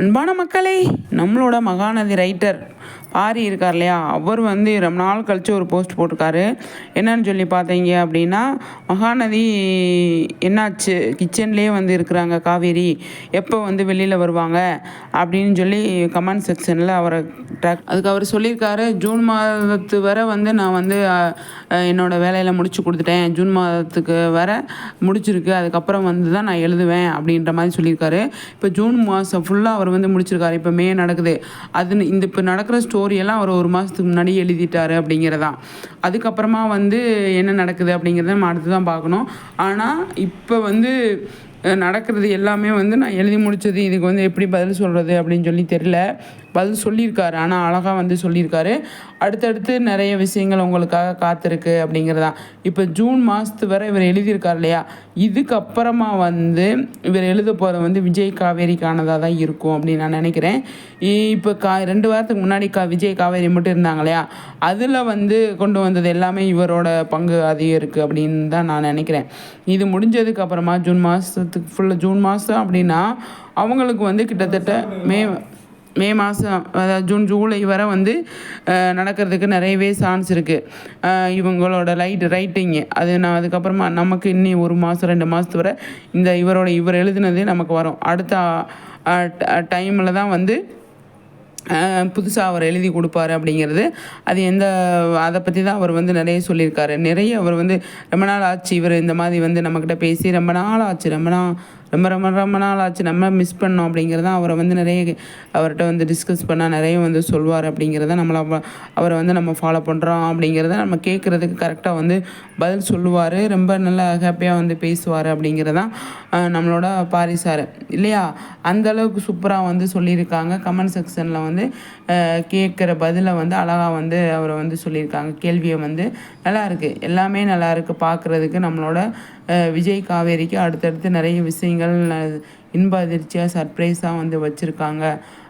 அன்பான மக்களே நம்மளோட மகாநதி ரைட்டர் பாரி இருக்கார் இல்லையா? அவர் வந்து ரொம்ப நாள் கழித்து ஒரு போஸ்ட் போட்டிருக்காரு. என்னன்னு சொல்லி பார்த்தீங்க அப்படின்னா மகாநதி என்னாச்சு? கிச்சன்லேயே வந்து இருக்கிறாங்க காவேரி. எப்போ வந்து வெளியில் வருவாங்க? அப்படின்னு சொல்லி கமெண்ட் செக்ஷனில் அவரை ட்ராக் அதுக்கு அவர் சொல்லியிருக்காரு. ஜூன் மாதத்து வரை வந்து நான் வந்து என்னோடய வேலையில் முடிச்சு கொடுத்துட்டேன். ஜூன் மாதத்துக்கு வர முடிச்சிருக்கு. அதுக்கப்புறம் வந்து தான் நான் எழுதுவேன் அப்படின்ற மாதிரி சொல்லியிருக்காரு. இப்போ ஜூன் மாதம் ஃபுல்லாக அவர் வந்து முடிச்சிருக்காரு. இப்போ மே நடக்குது. அது இந்த இப்போ நடக்கிற ஸ்டோரியெல்லாம் அவர் ஒரு மாதத்துக்கு முன்னாடி எழுதிட்டாரு அப்படிங்கிறதான் அதுக்கப்புறமா வந்து என்ன நடக்குது அப்படிங்கிறத நம்ம அடுத்து தான் பார்க்கணும். ஆனால் இப்போ வந்து நடக்கிறது எல்லாமே வந்து நான் எழுதி முடித்தது இதுக்கு வந்து எப்படி பதில் சொல்கிறது அப்படின்னு சொல்லி தெரியல. பதில் சொல்லியிருக்காரு. ஆனால் அழகாக வந்து சொல்லியிருக்காரு. அடுத்தடுத்து நிறைய விஷயங்கள் உங்களுக்காக காத்திருக்கு அப்படிங்கிறதா. இப்போ ஜூன் மாதத்து வரை இவர் எழுதியிருக்கார் இல்லையா? இதுக்கப்புறமா வந்து இவர் எழுத போகிறது வந்து விஜய் காவேரிக்கானதாக தான் இருக்கும் அப்படின்னு நான் நினைக்கிறேன். இப்போ கா ரெண்டு வாரத்துக்கு முன்னாடி கா விஜய் காவேரி மட்டும் இருந்தாங்க இல்லையா? அதில் வந்து கொண்டு வந்தது எல்லாமே இவரோட பங்கு அதிகம் இருக்குது அப்படின்னு தான் நான் நினைக்கிறேன். இது முடிஞ்சதுக்கு அப்புறமா ஜூன் மாதத்துக்கு ஃபுல்லாக ஜூன் மாதம் அப்படின்னா அவங்களுக்கு வந்து கிட்டத்தட்ட மே மே மாதம் அதாவது ஜூன் ஜூலை வரை வந்து நடக்கிறதுக்கு நிறையவே சான்ஸ் இருக்குது இவங்களோட லைட் ரைட்டிங்கு அது நான் அதுக்கப்புறமா நமக்கு இன்னும் ஒரு மாதம் ரெண்டு மாதத்து வரை இந்த இவரோட இவர் எழுதினது நமக்கு வரும். அடுத்த டைமில் தான் வந்து புதுசாக அவர் எழுதி கொடுப்பாரு அப்படிங்கிறது. அது எந்த அதை பற்றி தான் அவர் வந்து நிறைய சொல்லியிருக்காரு. நிறைய அவர் வந்து ரொம்ப நாள் ஆச்சு இவர் இந்த மாதிரி வந்து நம்மக்கிட்ட பேசி ரொம்ப நாள் ஆச்சு ரொம்ப நாள் ரொம்ப ரொம்ப ரொம்ப நாள் ஆச்சு நம்ம மிஸ் பண்ணோம் அப்படிங்கிறத அவரை வந்து நிறைய அவர்கிட்ட வந்து டிஸ்கஸ் பண்ணால் நிறைய வந்து சொல்வார் அப்படிங்கிறத நம்மளை அவரை வந்து நம்ம ஃபாலோ பண்ணுறோம் அப்படிங்கிறத நம்ம கேட்குறதுக்கு கரெக்டாக வந்து பதில் சொல்லுவார். ரொம்ப நல்லா ஹாப்பியாக வந்து பேசுவார் அப்படிங்கிறதான் நம்மளோட பாரி சார். இல்லையா? அந்த அளவுக்கு சூப்பராக வந்து சொல்லியிருக்காங்க. கமெண்ட் செக்ஷனில் வந்து கேட்குற பதிலை வந்து அழகாக வந்து அவரை வந்து சொல்லியிருக்காங்க. கேள்வியை வந்து நல்லாயிருக்கு எல்லாமே நல்லாயிருக்கு பார்க்குறதுக்கு நம்மளோட விஜய் காவேரிக்கு அடுத்தடுத்து நிறைய விஷயங்கள் அஹ், இன்ப அதிர்ச்சியாக சர்ப்ரைஸாக வந்து வச்சுருக்காங்க.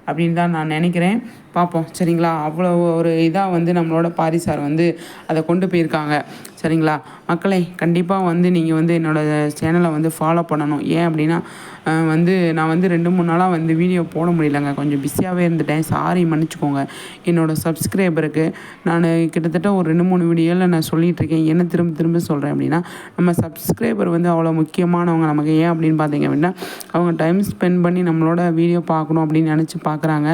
அப்படின்னு தான் நான் நினைக்கிறேன். பார்ப்போம். சரிங்களா? அவ்வளோ ஒரு இதாக வந்து நம்மளோட பாரி சார் வந்து அதை கொண்டு போயிருக்காங்க. சரிங்களா? மக்களை கண்டிப்பாக வந்து நீங்கள் வந்து என்னோடய சேனலை வந்து ஃபாலோ பண்ணணும். ஏன் அப்படின்னா வந்து நான் வந்து ரெண்டு மூணு நாளாக வந்து வீடியோ போட முடியலங்க. கொஞ்சம் பிஸியாகவே இருந்துட்டேன். சாரி மன்னிச்சுக்கோங்க. என்னோடய சப்ஸ்கிரைபருக்கு நான் கிட்டத்தட்ட ஒரு ரெண்டு மூணு வீடியோவில் நான் சொல்லிகிட்ருக்கேன் இருக்கேன். என்ன திரும்ப திரும்ப சொல்கிறேன் அப்படின்னா நம்ம சப்ஸ்கிரைபர் வந்து அவ்வளோ முக்கியமானவங்க நமக்கு ஏன் அப்படின்னு பார்த்தீங்க அப்படின்னா அவங்க டைம் ஸ்பெண்ட் பண்ணி நம்மளோட வீடியோ பார்க்கணும் அப்படின்னு நினச்சி பார்க்குறாங்க.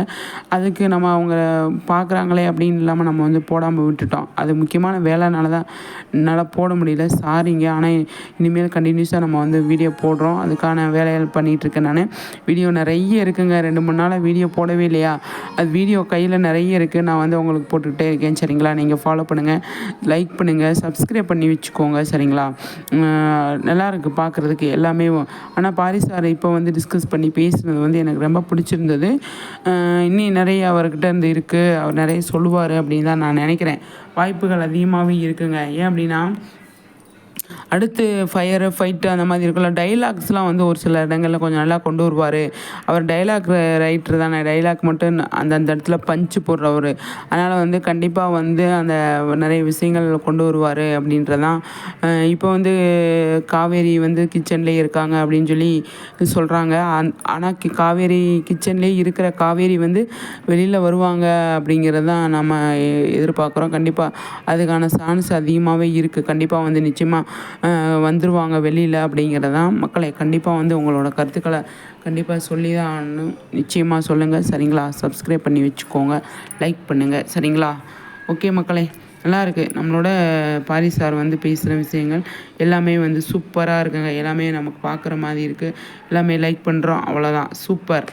அதுக்கு நம்ம அவங்க பார்க்குறாங்களே அப்படின்னு இல்லாமல் நம்ம வந்து போடாமல் விட்டுட்டோம். அது முக்கியமான வேலைனால தான் என்னால் போட முடியல. சாரிங்க ஆனால் இனிமேல் கண்டினியூஸாக நம்ம வந்து வீடியோ போடுறோம். அதுக்கான வேலைகள் பண்ணிகிட்டு இருக்கேன் நான். வீடியோ நிறைய இருக்குங்க. ரெண்டு மூணு நாளாக வீடியோ போடவே இல்லையா? அது வீடியோ கையில் நிறைய இருக்குது நான் வந்து உங்களுக்கு போட்டுக்கிட்டே இருக்கேன். சரிங்களா? நீங்கள் ஃபாலோ பண்ணுங்கள் லைக் பண்ணுங்கள் சப்ஸ்கிரைப் பண்ணி வச்சுக்கோங்க. சரிங்களா? நல்லாயிருக்கு நல்லா இருக்குது பார்க்குறதுக்கு எல்லாமே. ஆனால் பாரி சார் இப்போ வந்து டிஸ்கஸ் பண்ணி பேசுனது வந்து எனக்கு ரொம்ப பிடிச்சிருந்தது. இன்னும் நிறைய அவர்கிட்ட இருந்து இருக்குது அவர் நிறைய சொல்லுவார் அப்படின்னு தான் நான் நினைக்கிறேன். வாய்ப்புகள் அதிகமாகவே இருக்குங்க. ஏன் அப்படின்னா அடுத்து ஃபயரு ஃபைட்டு அந்த மாதிரி இருக்குல்ல டைலாக்ஸ்லாம் வந்து ஒரு சில இடங்களில் கொஞ்சம் நல்லா கொண்டு வருவார். அவர் டைலாக் ரைட்டர் தானே டைலாக் மட்டும் அந்த அந்த இடத்துல பஞ்சு போடுறவர். அதனால் வந்து கண்டிப்பாக வந்து அந்த நிறைய விஷயங்கள் கொண்டு வருவார் அப்படின்றதான். இப்போ வந்து காவேரி வந்து கிச்சன்லேயே இருக்காங்க அப்படின்னு சொல்லி சொல்கிறாங்க ஆனால் காவேரி கிச்சன்லேயே இருக்கிற காவேரி வந்து வெளியில் வருவாங்க அப்படிங்கிறது தான் நம்ம எ- எதிர்பார்க்குறோம். கண்டிப்பாக அதுக்கான சான்ஸ் அதிகமாகவே இருக்குது கண்டிப்பாக வந்து நிச்சயமாக வந்துடுவாங்க வெளியில் அப்படிங்கிறதான் மக்களை கண்டிப்பாக வந்து உங்களோட கருத்துக்களை கண்டிப்பாக சொல்லி தான் ஆகணும். நிச்சயமாக சொல்லுங்கள் சரிங்களா? சப்ஸ்கிரைப் பண்ணி வச்சுக்கோங்க. லைக் பண்ணுங்கள் சரிங்களா? ஓகே மக்களே. நல்லா இருக்குது நம்மளோட பாரி சார் வந்து பேசுகிற விஷயங்கள் எல்லாமே வந்து சூப்பராக இருக்குங்க. எல்லாமே நமக்கு பார்க்குற மாதிரி இருக்குது எல்லாமே லைக் பண்ணுறோம் அவ்வளோதான் சூப்பர்